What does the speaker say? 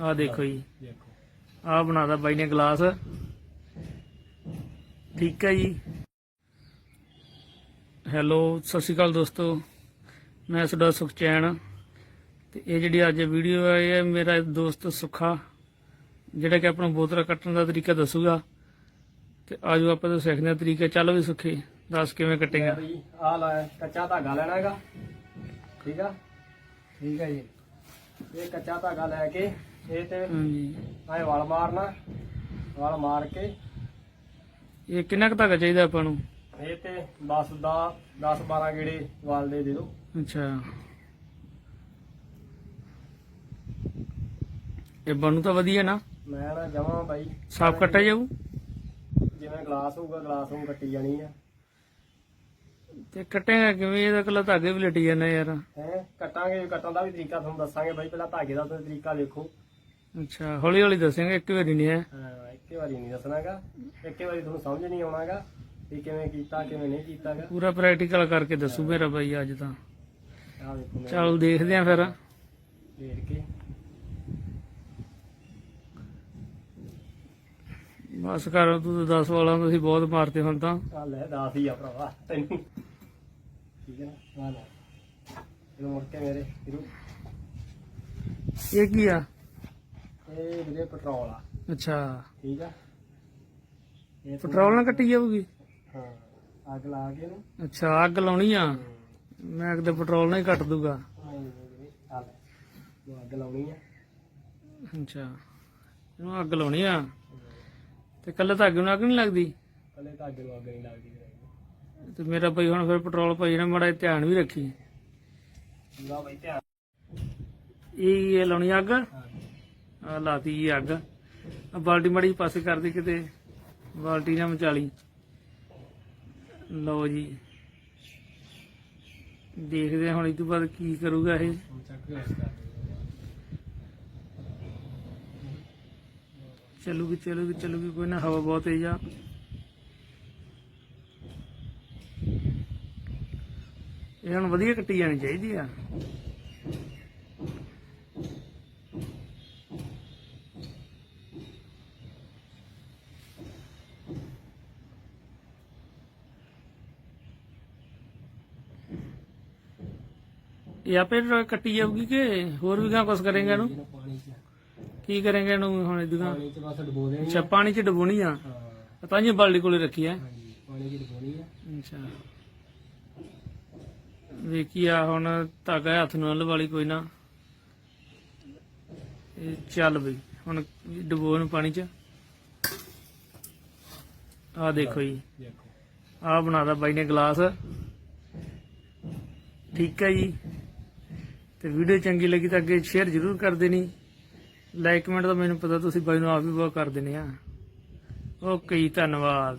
ਆ ਦੇਖੋ ਜੀ। ਦੇਖੋ। ਆ ਬਣਾਦਾ ਬਾਈ ਨੇ ਗਲਾਸ। ਠੀਕ ਹੈ ਜੀ। ਹੈਲੋ ਸਤਿ ਸ਼੍ਰੀ ਅਕਾਲ ਦੋਸਤੋ। ਮੈਂ ਤੁਹਾਡਾ ਸੁਖਚੈਨ। ਤੇ ਇਹ ਜਿਹੜੀ ਅੱਜ ਵੀਡੀਓ ਹੈ ਇਹ ਮੇਰਾ ਦੋਸਤ ਸੁਖਾ ਜਿਹੜਾ ਕਿ ਆਪਣਾ ਬੋਤਲ ਕੱਟਣ ਦਾ ਤਰੀਕਾ ਦੱਸੂਗਾ। ਤੇ ਆਜੋ ਆਪਾਂ ਤੋਂ ਸਿੱਖਦੇ ਹਾਂ ਤਰੀਕਾ। ਚੱਲ ਵੀ ਸੁਖੀ ਦੱਸ ਕਿਵੇਂ ਕੱਟੇਗਾ। ਆ ਲੈ ਕੱਚਾ ਧਾਗਾ ਲੈਣਾ ਹੈਗਾ। ਠੀਕ ਆ? ਠੀਕ ਹੈ ਜੀ। ਇਹ ਕੱਚਾ ਧਾਗਾ ਲੈ ਕੇ ਇਹ ਤੇ ਹਾਂਜੀ। ਐ ਵਲ ਮਾਰਨਾ ਵਲ ਮਾਰ ਕੇ। ਇਹ ਕਿੰਨਾ ਕੁ ਧਾਗਾ ਚਾਹੀਦਾ ਆਪਾਂ ਨੂੰ? ਇਹ ਤੇ 10 ਦਾ 10 12 ਗੇੜੇ ਵਾਲ ਦੇ ਦੇ ਦਿਓ। ਅੱਛਾ। ਇਹ ਬਣੂ ਤਾਂ ਵਧੀਆ ਨਾ। ਮੈਂ ਨਾ ਜਮਾ ਬਾਈ। ਸਾਫ਼ ਕੱਟਿਆ ਜਾਊ? ਜਿਵੇਂ ਗਲਾਸ ਹੋਊਗਾ ਗਲਾਸ ਨੂੰ ਕੱਟੀ ਜਾਣੀ ਆ। ਤੇ ਕੱਟੇਗਾ ਕਿਵੇਂ? ਇਹਦਾ ਕੱਲਾ ਧਾਗੇ ਵੀ ਲਟੀ ਜਾਂਦਾ ਯਾਰ। ਹੈ? ਕੱਟਾਂਗੇ ਕੱਟਣ ਦਾ ਵੀ ਤਰੀਕਾ ਤੁਹਾਨੂੰ ਦੱਸਾਂਗੇ ਬਾਈ ਪਹਿਲਾਂ ਧਾਗੇ ਦਾ ਤੁਸੀਂ ਤਰੀਕਾ ਦੇਖੋ। ਅੱਛਾ ਹੌਲੀ ਹੌਲੀ ਦੱਸਾਂਗੇ ਇੱਕ ਵਾਰੀ ਨਹੀਂ ਹੈ। ਹਾਂ ਇੱਕੇ ਵਾਰੀ ਨਹੀਂ ਦੱਸਣਾਗਾ। ਇੱਕੇ ਵਾਰੀ ਤੁਹਾਨੂੰ ਸਮਝ ਨਹੀਂ ਆਉਣਾਗਾ ਵੀ ਕਿਵੇਂ ਕੀਤਾ ਕਿਵੇਂ ਨਹੀਂ ਕੀਤਾਗਾ। ਪੂਰਾ ਪ੍ਰੈਕਟੀਕਲ ਕਰਕੇ ਦੱਸੂ ਮੇਰਾ ਬਾਈ ਅੱਜ ਤਾਂ। ਆ ਦੇਖੋ ਮੈਂ। ਚਲ ਦੇਖਦੇ ਆਂ ਫਿਰ। ਦੇਖ ਕੇ। ਬਸ ਕਰ ਤੂੰ ਤਾਂ 10 ਵਾਲਾਂ ਤੁਸੀਂ ਬਹੁਤ ਮਾਰਤੇ ਹੁਣ ਤਾਂ। ਆ ਲੈ ਦਾਸ ਹੀ ਆ ਭਰਾਵਾ ਤੈਨੂੰ। ਠੀਕ ਹੈ ਨਾ? ਆ ਲੈ। ਇਹ ਮੁੜ ਕੇ ਮੇਰੇ ਫਿਰੂ ਇਹ ਕੀ ਆ? ਇਹ ਵੀਰੇ ਪੈਟਰੋਲ ਆ। ਅੱਛਾ। ਠੀਕ ਆ? ਇਹ ਤੂੰ- ਪੈਟਰੋਲ ਨਾਲ ਕੱਟੀ ਜਾਊਗੀ? ਹਾਂ ਅੱਗ ਲਾ ਕੇ ਨੂੰ ਅੱਛਾ ਅੱਗ ਲਾਉਣੀ ਆ? ਮੈਂ ਕਿਤੇ ਪੈਟਰੋਲ ਨਾਲ ਹੀ ਕੱਟ ਦੂਗਾ। ਆ ਲੈ। ਅੱਗ ਲਾਉਣੀ ਆ। ਅੱਛਾ। ਇਹਨੂੰ ਅੱਗ ਲਾਉਣੀ ਆ? ਤੇ ਕੱਲੇ ਧਾਗੇ ਨੂੰ ਅੱਗ ਨਹੀਂ ਲੱਗਦੀ? ਤਾਂ ਅੱਗ ਨੂੰ ਅੱਗ ਨਹੀਂ ਲੱਗਦੀ। ਤੇ ਮੇਰਾ ਬਈ ਹੁਣ ਫਿਰ ਪੈਟਰੋਲ ਭਾਈ ਨਾ ਮੜਾ ਧਿਆਨ ਵੀ ਰੱਖੀ। ਪੂਰਾ ਬਈ ਧਿਆਨ। ਇਹ ਇਹ ਲਾਉਣੀ ਅੱਗ? ਆ ਲਾਤੀ ਜੀ ਅੱਗ। ਬਾਲਟੀ ਮੜੀ ਪਾਸੇ ਕਰਦੀ ਕਿਤੇ। ਬਾਲਟੀ ਨਾ ਮਚਾਲੀ। ਲਓ ਜੀ। ਦੇਖਦੇ ਹੁਣ ਇਸ ਤੋਂ ਬਾਅਦ ਕੀ ਕਰੂਗਾ ਇਹ ਹੁਣ ਚੱਕ ਕੇ ਇਸ ਕਰ ਚੱਲੂਗੀ ਚੱਲੂਗੀ ਚੱਲੂਗੀ, ਕੋਈ ਨਾ ਹਵਾ ਬਹੁਤ ਤੇਜ਼ ਆ। ਇਹ ਹੁਣ ਵਧੀਆ ਕੱਟੀ ਜਾਣੀ ਚਾਹੀਦੀ ਆ। ਇਹ ਆਪੇ ਕੱਟੀ ਜਾਊਗੀ ਕਿ ਹੋਰ ਵੀ ਗਾਂ ਕੁਛ ਕਰੇਗਾ ਇਹਨੂੰ? ਕੀ ਕਰੇਗਾ ਇਹਨੂੰ ਹੁਣ ਇਦੂਗਾ ਪਾਣੀ ਚ ਬਸ ਡਬੋ ਦੇਣੀ ਅੱਛਾ ਪਾਣੀ ਚ ਡਬੋਣੀ ਆ? ਹਾਂ। ਤਾਂ ਜੀ ਬਾਲਟੀ ਕੋਲੇ ਰੱਖੀ ਆ। ਹਾਂਜੀ ਪਾਣੀ ਚ ਡਬੋਣੀ ਆ। ਅੱਛਾ। ਵੇਖੀ ਆ ਹੁਣ ਧਾਗਾ ਹੱਥ ਨਾਲ ਵਾਲੀ ਕੋਈ ਨਾ। ਇਹ ਚੱਲ ਬਈ ਹੁਣ ਡਬੋ ਨੂੰ ਪਾਣੀ ਚ। ਆ ਦੇਖੋ ਜੀ। ਦੇਖੋ। ਆ ਬਣਾਦਾ ਬਾਈ ਨੇ ਗਲਾਸ। ਠੀਕ ਹੈ ਜੀ। ਤੇ ਵੀਡੀਓ ਚੰਗੀ ਲੱਗੀ ਤਾਂ ਅੱਗੇ ਸ਼ੇਅਰ ਜ਼ਰੂਰ ਕਰ ਦੇਣੀ। ਲਾਈਕ ਕਮੈਂਟ ਤਾਂ ਮੈਨੂੰ ਪਤਾ ਤੁਸੀਂ ਬਾਈ ਨੂੰ ਆਪ ਵੀ ਬਹੁਤ ਕਰ ਦਿੰਦੇ ਆ। ਓਕੇ ਜੀ, ਧੰਨਵਾਦ।